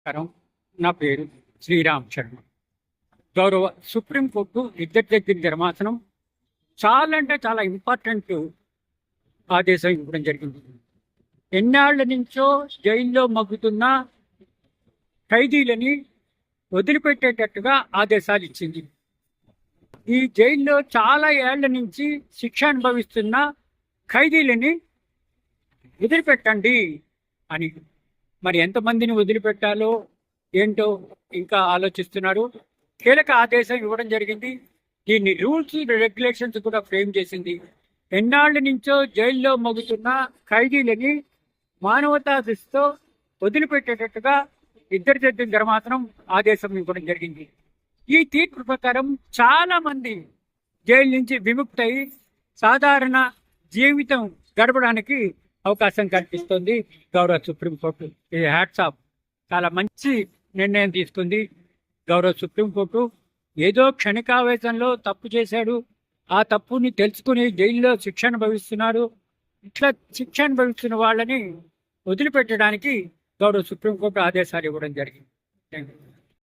నమస్కారం. నా పేరు శ్రీరామ్ శర్మ. గౌరవ సుప్రీంకోర్టు ఇద్దరి దగ్గర ధర్మాసనం చాలా అంటే చాలా ఇంపార్టెంట్ ఆదేశం ఇవ్వడం జరిగింది. ఎన్నాళ్ళ నుంచో జైల్లో మగ్గుతున్న ఖైదీలని వదిలిపెట్టేటట్టుగా ఆదేశాలు ఇచ్చింది. ఈ జైల్లో చాలా ఏళ్ళ నుంచి శిక్ష అనుభవిస్తున్న ఖైదీలని వదిలిపెట్టండి అని మరి ఎంతమందిని వదిలిపెట్టాలో ఏంటో ఇంకా ఆలోచిస్తున్నారు కీలక ఆదేశం ఇవ్వడం జరిగింది. దీన్ని రూల్స్ రెగ్యులేషన్స్ కూడా ఫ్రేమ్ చేసింది. ఎన్నాళ్ళ నుంచో జైల్లో మగుతున్న ఖైదీలని మానవతా దృష్టితో వదిలిపెట్టేటట్టుగా ఇద్దరి జడ్జి ధర్మాసనం ఆదేశం ఇవ్వడం జరిగింది. ఈ తీర్పు ప్రకారం చాలా మంది జైలు నుంచి విముక్తయి సాధారణ జీవితం గడపడానికి అవకాశం కల్పిస్తుంది. గౌరవ సుప్రీంకోర్టు ఇది హ్యాట్స్ ఆఫ్. చాలా మంచి నిర్ణయం తీసుకుంది. గౌరవ సుప్రీంకోర్టు ఏదో క్షణికావేశంలో తప్పు చేశాడు. ఆ తప్పుని తెలుసుకుని జైల్లో శిక్ష అనుభవిస్తున్నారు ఇట్లా శిక్ష అనుభవిస్తున్న వాళ్ళని వదిలిపెట్టడానికి గౌరవ సుప్రీంకోర్టు ఆదేశాలు ఇవ్వడం జరిగింది. Thank you